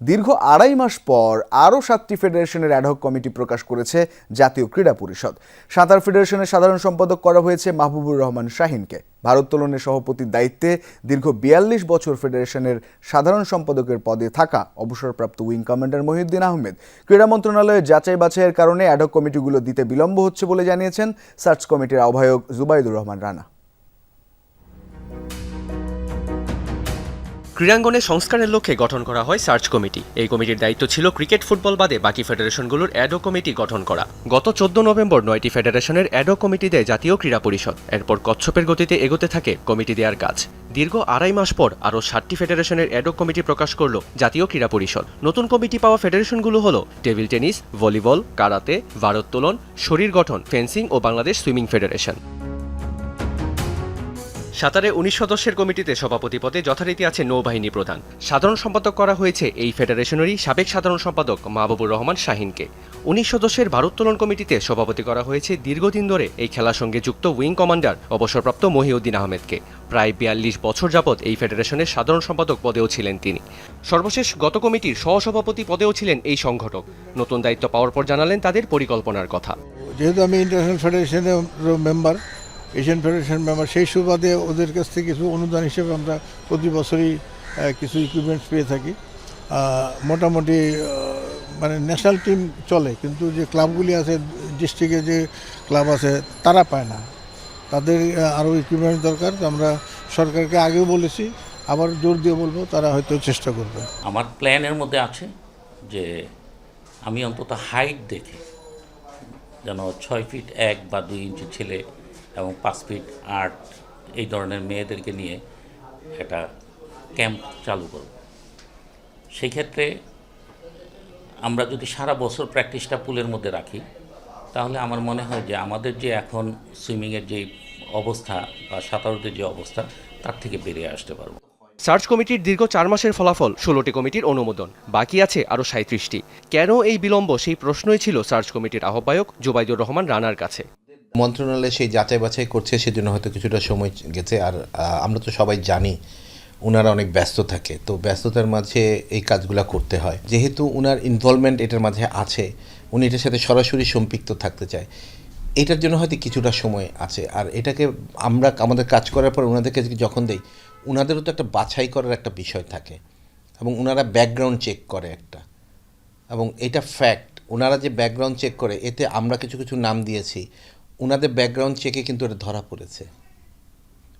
দীর্ঘ আড়াই মাস পর আরও সাতটি ফেডারেশনের অ্যাডহক কমিটি প্রকাশ করেছে জাতীয় ক্রীড়া পরিষদ। সাঁতার ফেডারেশনের সাধারণ সম্পাদক করা হয়েছে মাহবুবুর রহমান শাহিনকে। ভারোত্তোলনের সভাপতির দায়িত্বে দীর্ঘ বিয়াল্লিশ বছর ফেডারেশনের সাধারণ সম্পাদকের পদে থাকা অবসরপ্রাপ্ত উইং কমান্ডার মহিউদ্দিন আহমেদ। ক্রীড়া মন্ত্রণালয়ের যাচাই বাছাইয়ের কারণে অ্যাডহক কমিটিগুলো দিতে বিলম্ব হচ্ছে বলে জানিয়েছেন সার্চ কমিটির আহ্বায়ক জুবাইদুর রহমান রানা। ক্রীড়াঙ্গনে সংস্কারের লক্ষ্যে গঠন করা হয় সার্চ কমিটি। এই কমিটির দায়িত্ব ছিল ক্রিকেট ফুটবল বাদে বাকি ফেডারেশনগুলোর অ্যাডো কমিটি গঠন করা। গত চোদ্দ নভেম্বর নয়টি ফেডারেশনের অ্যাডো কমিটি দেয় জাতীয় ক্রীড়া পরিষদ। এরপর কচ্ছপের গতিতে এগোতে থাকে কমিটি দেওয়ার কাজ। দীর্ঘ আড়াই মাস পর আরও ষাটটি ফেডারেশনের অ্যাডো কমিটি প্রকাশ করল জাতীয় ক্রীড়া পরিষদ। নতুন কমিটি পাওয়া ফেডারেশনগুলো হল টেবিল টেনিস, ভলিবল, কারাতে, ভারোত্তোলন, শরীর গঠন, ফেন্সিং ও বাংলাদেশ সুইমিং ফেডারেশন। সাঁতারে উনিশ সদস্যের কমিটিতে সভাপতি পদে যথারীতি আছে নৌবাহিনী প্রধান। সাধারণ সম্পাদক করা হয়েছে এই ফেডারেশনেরই সাবেক সাধারণ সম্পাদক মাহবুবুর রহমান শাহিনকে। উনিশ সদস্যের ভারোত্তোলন কমিটিতে সভাপতি করা হয়েছে দীর্ঘদিন ধরে এই খেলার সঙ্গে যুক্ত উইং কমান্ডার অবসরপ্রাপ্ত মহিউদ্দিন আহমেদকে। প্রায় বিয়াল্লিশ বছর যাবৎ এই ফেডারেশনের সাধারণ সম্পাদক পদেও ছিলেন তিনি। সর্বশেষ গত কমিটির সহসভাপতি পদেও ছিলেন এই সংগঠক। নতুন দায়িত্ব পাওয়ার পর জানালেন তাদের পরিকল্পনার কথা। যেহেতু আমি ইন্টারন্যাশনাল ফেডারেশনের মেম্বার এশিয়ান ফেডারেশন মেম্বার সেই সুবাদে ওদের কাছ থেকে কিছু অনুদান হিসেবে আমরা প্রতি বছরই কিছু ইকুইপমেন্টস পেয়ে থাকি। মোটামুটি মানে ন্যাশনাল টিম চলে, কিন্তু যে ক্লাবগুলি আছে ডিস্ট্রিক্টে যে ক্লাব আছে, তারা পায় না। তাদের আরও ইকুইপমেন্ট দরকার আমরা সরকারকে আগেও বলেছি, আবার জোর দিয়ে বলব, তারা হয়তো চেষ্টা করবে। আমার প্ল্যানের মধ্যে আছে যে আমি অন্তত হাইট দেখে, যেন ছয় ফিট এক বা দুই ইঞ্চি ছেলে এবং পাঁচ ফিট আট এই ধরনের মেয়েদেরকে নিয়ে একটা ক্যাম্প চালু করব। সেই ক্ষেত্রে আমরা যদি সারা বছর প্র্যাকটিসটা পুলের মধ্যে রাখি, তাহলে আমার মনে হয় যে আমাদের যে এখন সুইমিংয়ের যে অবস্থা বা সাঁতারুদের যে অবস্থা, তার থেকে বেরিয়ে আসতে পারব। সার্চ কমিটির দীর্ঘ চার মাসের ফলাফল ষোলোটি কমিটির অনুমোদন, বাকি আছে আরও সাঁত্রিশটি কেন এই বিলম্ব? সেই প্রশ্নই ছিল সার্চ কমিটির আহ্বায়ক জুবাইদুর রহমান রানার কাছে। মন্ত্রণালয় সেই যাচাই বাছাই করছে, সেজন্য হয়তো কিছুটা সময় গেছে। আর আমরা তো সবাই জানি ওনারা অনেক ব্যস্ত থাকে, তো ব্যস্ততার মাঝে এই কাজগুলো করতে হয়। যেহেতু ওনার ইনভলভমেন্ট এটার মাঝে আছে, উনি এটার সাথে সরাসরি সম্পৃক্ত থাকতে চায়, এটার জন্য হয়তো কিছুটা সময় আছে। আর এটাকে আমরা আমাদের কাজ করার পর ওনাদেরকে যখন দেই ওনাদেরও তো একটা বাছাই করার একটা বিষয় থাকে এবং ওনারা ব্যাকগ্রাউন্ড চেক করে একটা। এবং এটা ফ্যাক্ট ওনারা যে ব্যাকগ্রাউন্ড চেক করে, এতে আমরা কিছু কিছু নাম দিয়েছি ওনাদের ব্যাকগ্রাউন্ড চেকে কিন্তু এটা ধরা পড়েছে।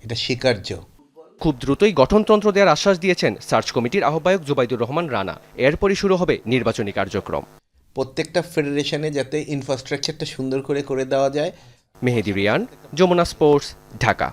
এটা স্বীকার্য। খুব দ্রুতই গঠনতন্ত্র দেওয়ার আশ্বাস দিয়েছেন সার্চ কমিটির আহ্বায়ক জুবাইদুর রহমান রানা। এরপরই শুরু হবে নির্বাচনী কার্যক্রম। প্রত্যেকটা ফেডারেশনে যাতে ইনফ্রাস্ট্রাকচারটা সুন্দর করে করে দেওয়া যায়। মেহেদি রিয়ান যমুনা স্পোর্টস ঢাকা।